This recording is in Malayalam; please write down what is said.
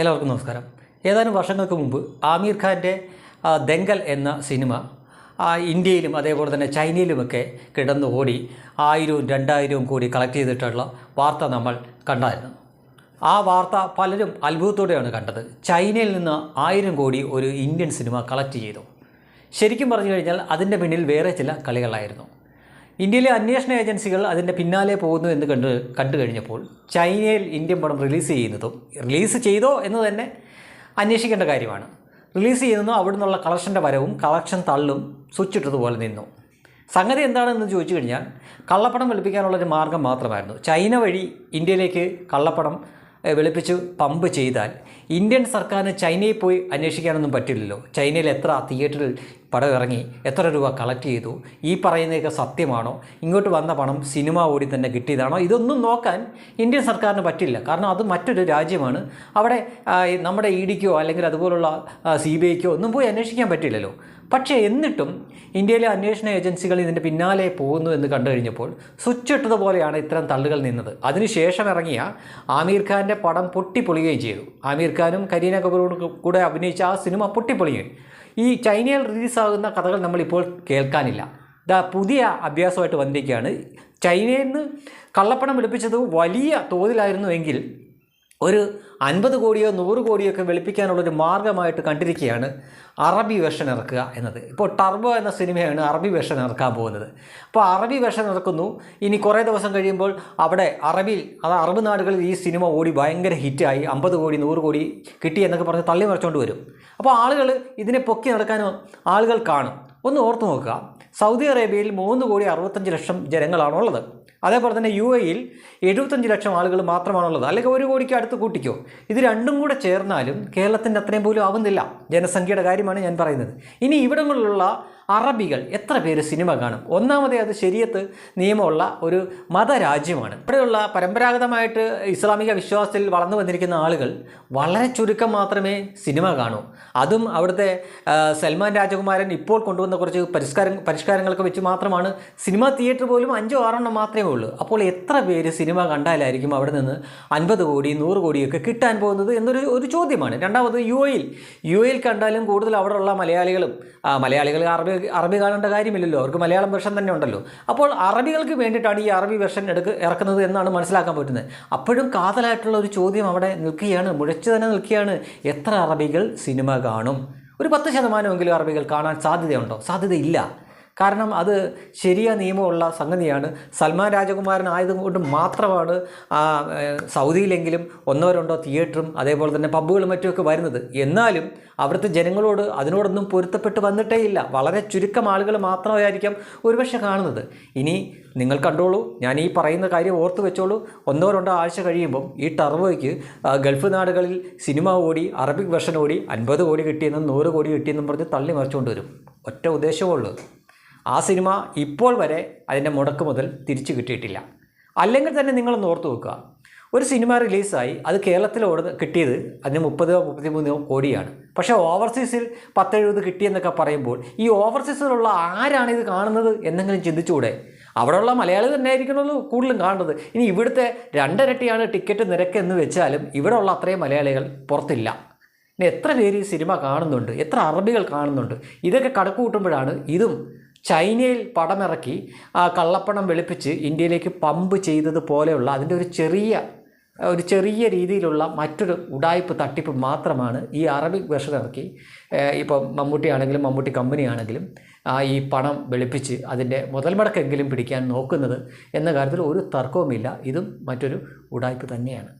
എല്ലാവർക്കും നമസ്കാരം. ഏതാനും വർഷങ്ങൾക്ക് മുമ്പ് ആമീർ ഖാന്റെ ദെങ്കൽ എന്ന സിനിമ ഇന്ത്യയിലും അതേപോലെ തന്നെ ചൈനയിലുമൊക്കെ കിടന്നു ഓടി ആയിരവും രണ്ടായിരവും കൂടി കളക്ട് ചെയ്തിട്ടുള്ള വാർത്ത നമ്മൾ കണ്ടായിരുന്നു. ആ വാർത്ത പലരും അത്ഭുതത്തോടെയാണ് കണ്ടത്. ചൈനയിൽ നിന്ന് ആയിരം കോടി ഒരു ഇന്ത്യൻ സിനിമ കളക്ട് ചെയ്തു. ശരിക്കും പറഞ്ഞു കഴിഞ്ഞാൽ അതിന്റെ പിന്നിൽ വേറെ ചില കളികളായിരുന്നു. ഇന്ത്യയിലെ അന്വേഷണ ഏജൻസികൾ അതിന്റെ പിന്നാലെ പോകുന്നു എന്ന് കണ്ട് കണ്ടു കഴിഞ്ഞപ്പോൾ ചൈനയിൽ ഇന്ത്യൻ പടം റിലീസ് ചെയ്യുന്നതും റിലീസ് ചെയ്തോ എന്ന് തന്നെ അന്വേഷിക്കേണ്ട കാര്യമാണ്. റിലീസ് ചെയ്യുന്നതും അവിടെ നിന്നുള്ള കളക്ഷന്റെ വരവും കളക്ഷൻ തള്ളും സ്വിച്ച് ഇട്ടതുപോലെ നിന്നു. സംഗതി എന്താണെന്ന് ചോദിച്ചു കഴിഞ്ഞാൽ കള്ളപ്പണം വെളുപ്പിക്കാനുള്ളൊരു മാർഗം മാത്രമായിരുന്നു. ചൈന വഴി ഇന്ത്യയിലേക്ക് കള്ളപ്പണം വെളുപ്പിച്ച് പമ്പ് ചെയ്താൽ ഇന്ത്യൻ സർക്കാരിന് ചൈനയിൽ പോയി അന്വേഷിക്കാനൊന്നും പറ്റില്ലല്ലോ. ചൈനയിൽ എത്ര തിയേറ്ററിൽ പടം ഇറങ്ങി എത്ര രൂപ കളക്ട് ചെയ്തു ഈ പറയുന്നതൊക്കെ സത്യമാണോ? ഇങ്ങോട്ട് വന്ന പണം സിനിമ ഓടി തന്നെ കിട്ടിയതാണോ? ഇതൊന്നും നോക്കാൻ ഇന്ത്യൻ സർക്കാരിന് പറ്റില്ല. കാരണം അത് മറ്റൊരു രാജ്യമാണ്. അവിടെ നമ്മുടെ ഇ ഡിക്കോ അല്ലെങ്കിൽ അതുപോലുള്ള സി ബി ഐക്കോ ഒന്നും പോയി അന്വേഷിക്കാൻ പറ്റില്ലല്ലോ. പക്ഷേ എന്നിട്ടും ഇന്ത്യയിലെ അന്വേഷണ ഏജൻസികൾ ഇതിന്റെ പിന്നാലെ പോകുന്നു എന്ന് കണ്ടു കഴിഞ്ഞപ്പോൾ സ്വിച്ച് ഇട്ടതുപോലെയാണ് ഇത്തരം തള്ളുകൾ നിന്നത്. അതിനുശേഷം ഇറങ്ങിയ ആമീർ ഖാന്റെ പടം പൊട്ടിപ്പൊളിയുകയും ചെയ്തു. ആമീർ ഖാനും കരീന കപൂറും കൂടെ അഭിനയിച്ച ആ സിനിമ പൊട്ടിപ്പൊളിയും ഈ ചൈനയിൽ റിലീസാകുന്ന കഥകൾ നമ്മളിപ്പോൾ കേൾക്കാനില്ല. ഇതാ പുതിയ അഭ്യാസമായിട്ട് വന്നിരിക്കുകയാണ്. ചൈനയിൽ നിന്ന് കള്ളപ്പണം വെളുപ്പിച്ചത് വലിയ തോതിലായിരുന്നുവെങ്കിൽ ഒരു അൻപത് കോടിയോ നൂറ് കോടിയോ ഒക്കെ വെളുപ്പിക്കാനുള്ളൊരു മാർഗമായിട്ട് കണ്ടിരിക്കുകയാണ് അറബി വേഷൻ ഇറക്കുക എന്നത്. ഇപ്പോൾ ടർബോ എന്ന സിനിമയാണ് അറബി വേഷൻ ഇറക്കാൻ പോകുന്നത്. അപ്പോൾ അറബി വേഷൻ ഇറക്കുന്നു. ഇനി കുറേ ദിവസം കഴിയുമ്പോൾ അവിടെ അറബിൽ അത് അറബ് നാടുകളിൽ ഈ സിനിമ ഓടി ഭയങ്കര ഹിറ്റായി. അമ്പത് കോടി നൂറ് കോടി കിട്ടി എന്നൊക്കെ പറഞ്ഞ് തള്ളി മറിച്ചുകൊണ്ട് വരും. അപ്പോൾ ആളുകൾ ഇതിനെ പൊക്കി നടക്കാനോ ആളുകൾ കാണും. ഒന്ന് ഓർത്ത് നോക്കുക. സൗദി അറേബ്യയിൽ മൂന്ന് കോടി അറുപത്തഞ്ച് ലക്ഷം ജനങ്ങളാണുള്ളത്. അതേപോലെ തന്നെ യു എയിൽ എഴുപത്തഞ്ച് ലക്ഷം ആളുകൾ മാത്രമാണുള്ളത്. അല്ലെങ്കിൽ ഒരു കോടിക്ക് അടുത്ത് കൂട്ടിക്കോ. ഇത് രണ്ടും കൂടെ ചേർന്നാലും കേരളത്തിന്റെ അത്രയും പോലും ആവുന്നില്ല. ജനസംഖ്യയുടെ കാര്യമാണ് ഞാൻ പറയുന്നത്. ഇനി ഇവിടങ്ങളിലുള്ള അറബികൾ എത്ര പേര് സിനിമ കാണും? ഒന്നാമതേ അത് ശരിയത്ത് നിയമമുള്ള ഒരു മതരാജ്യമാണ്. ഇവിടെയുള്ള പരമ്പരാഗതമായിട്ട് ഇസ്ലാമിക വിശ്വാസത്തിൽ വളർന്നു വന്നിരിക്കുന്ന ആളുകൾ വളരെ ചുരുക്കം മാത്രമേ സിനിമ കാണൂ. അതും അവിടുത്തെ സൽമാൻ രാജകുമാരൻ ഇപ്പോൾ കൊണ്ടുവന്ന കുറച്ച് പരിഷ്കാരം പരിഷ്കാരങ്ങളൊക്കെ വെച്ച് മാത്രമാണ് സിനിമ തിയേറ്റർ പോലും അഞ്ചോ ആറെണ്ണം മാത്രമേ ഉള്ളൂ. അപ്പോൾ എത്ര പേര് സിനിമ കണ്ടാലായിരിക്കും അവിടെ നിന്ന് അൻപത് കോടി നൂറ് കോടിയൊക്കെ കിട്ടാൻ പോകുന്നത് എന്നൊരു ഒരു ചോദ്യമാണ്. രണ്ടാമത് യു എയിൽ യു എയിൽ കണ്ടാലും കൂടുതൽ അവിടെയുള്ള മലയാളികളും മലയാളികൾ മലയാളികൾ അറബി അറബി കാണേണ്ട കാര്യമില്ലല്ലോ. അവർക്ക് മലയാളം വെർഷൻ തന്നെ ഉണ്ടല്ലോ. അപ്പോൾ അറബികൾക്ക് വേണ്ടിയിട്ടാണ് ഈ അറബി വെർഷൻ എടുക്ക് ഇറക്കുന്നത് എന്നാണ് മനസ്സിലാക്കാൻ പറ്റുന്നത്. അപ്പോഴും കാതലായിട്ടുള്ള ഒരു ചോദ്യം അവിടെ നിൽക്കുകയാണ്. മുഴച്ചു തന്നെ നിൽക്കുകയാണ്. എത്ര അറബികൾ സിനിമ കാണും? ഒരു പത്ത് ശതമാനമെങ്കിലും അറബികൾ കാണാൻ സാധ്യതയുണ്ടോ? സാധ്യതയില്ല. കാരണം അത് ശരിയ നിയമമുള്ള സംഗതിയാണ്. സൽമാൻ രാജകുമാരൻ ആയതുകൊണ്ട് മാത്രമാണ് സൗദിയിലെങ്കിലും ഒന്നോ രണ്ടോ തിയേറ്ററും അതേപോലെ തന്നെ പബ്ബുകളും മറ്റുമൊക്കെ വരുന്നത്. എന്നാലും അവിടുത്തെ ജനങ്ങളോട് അതിനോടൊന്നും പൊരുത്തപ്പെട്ട് വന്നിട്ടേ ഇല്ല വളരെ ചുരുക്കം ആളുകൾ മാത്രമായിരിക്കാം ഒരുപക്ഷെ കാണുന്നത്. ഇനി നിങ്ങൾ കണ്ടോളൂ ഞാൻ ഈ പറയുന്ന കാര്യം ഓർത്ത് വെച്ചോളൂ. ഒന്നോ രണ്ടോ ആഴ്ച കഴിയുമ്പം ഈ ടർബോയ്ക്ക് ഗൾഫ് നാടുകളിൽ സിനിമ ഓടി അറബിക് വെർഷൻ ഓടി അൻപത് കോടി കിട്ടിയെന്നും നൂറ് കോടി കിട്ടിയെന്നും പറഞ്ഞ് തള്ളി മറിച്ചുകൊണ്ട് വരും. ഒറ്റ ഉദ്ദേശമുള്ളൂ ആ സിനിമ ഇപ്പോൾ വരെ അതിന്റെ മുടക്ക് മുതൽ തിരിച്ചു കിട്ടിയിട്ടില്ല. അല്ലെങ്കിൽ തന്നെ നിങ്ങൾ ഓർത്ത് വെക്കുക. ഒരു സിനിമ റിലീസായി അത് കേരളത്തിൽ ഓടുന്ന കിട്ടിയത് അതിന് മുപ്പതോ മുപ്പത്തിമൂന്നോ കോടിയാണ്. പക്ഷേ ഓവർസീസിൽ പത്തെഴുപത് കിട്ടിയെന്നൊക്കെ പറയുമ്പോൾ ഈ ഓവർസീസിലുള്ള ആരാണ് ഇത് കാണുന്നത് എന്നെങ്കിലും ചിന്തിച്ചുകൂടെ? അവിടെയുള്ള മലയാളി തന്നെ ആയിരിക്കണമല്ലോ കൂടുതലും കാണുന്നത്. ഇനി ഇവിടുത്തെ രണ്ടരട്ടിയാണ് ടിക്കറ്റ് നിരക്ക് എന്ന് വെച്ചാലും ഇവിടെയുള്ള അത്രയും മലയാളികൾ പുറത്തില്ല. ഇനി എത്ര പേര് ഈ സിനിമ കാണുന്നുണ്ട്? എത്ര അറബികൾ കാണുന്നുണ്ട്? ഇതൊക്കെ കണക്ക് കൂട്ടുമ്പോഴാണ് ഇതും ചൈനയിൽ പടമിറക്കി കള്ളപ്പണം വെളുപ്പിച്ച് ഇന്ത്യയിലേക്ക് പമ്പ് ചെയ്തത് പോലെയുള്ള അതിന്റെ ഒരു ചെറിയ ഒരു ചെറിയ രീതിയിലുള്ള മറ്റൊരു ഉടായ്പ് തട്ടിപ്പ് മാത്രമാണ് ഈ അറബിക് വെർഷൻ ഇറക്കി. ഇപ്പം മമ്മൂട്ടി ആണെങ്കിലും മമ്മൂട്ടി കമ്പനി ആണെങ്കിലും ഈ പണം വെളുപ്പിച്ച് അതിന്റെ മുതൽമുടക്കെങ്കിലും പിടിക്കാൻ നോക്കുന്നത് എന്ന കാര്യത്തിൽ ഒരു തർക്കവുമില്ല. ഇതും മറ്റൊരു ഉടായ്പ് തന്നെയാണ്.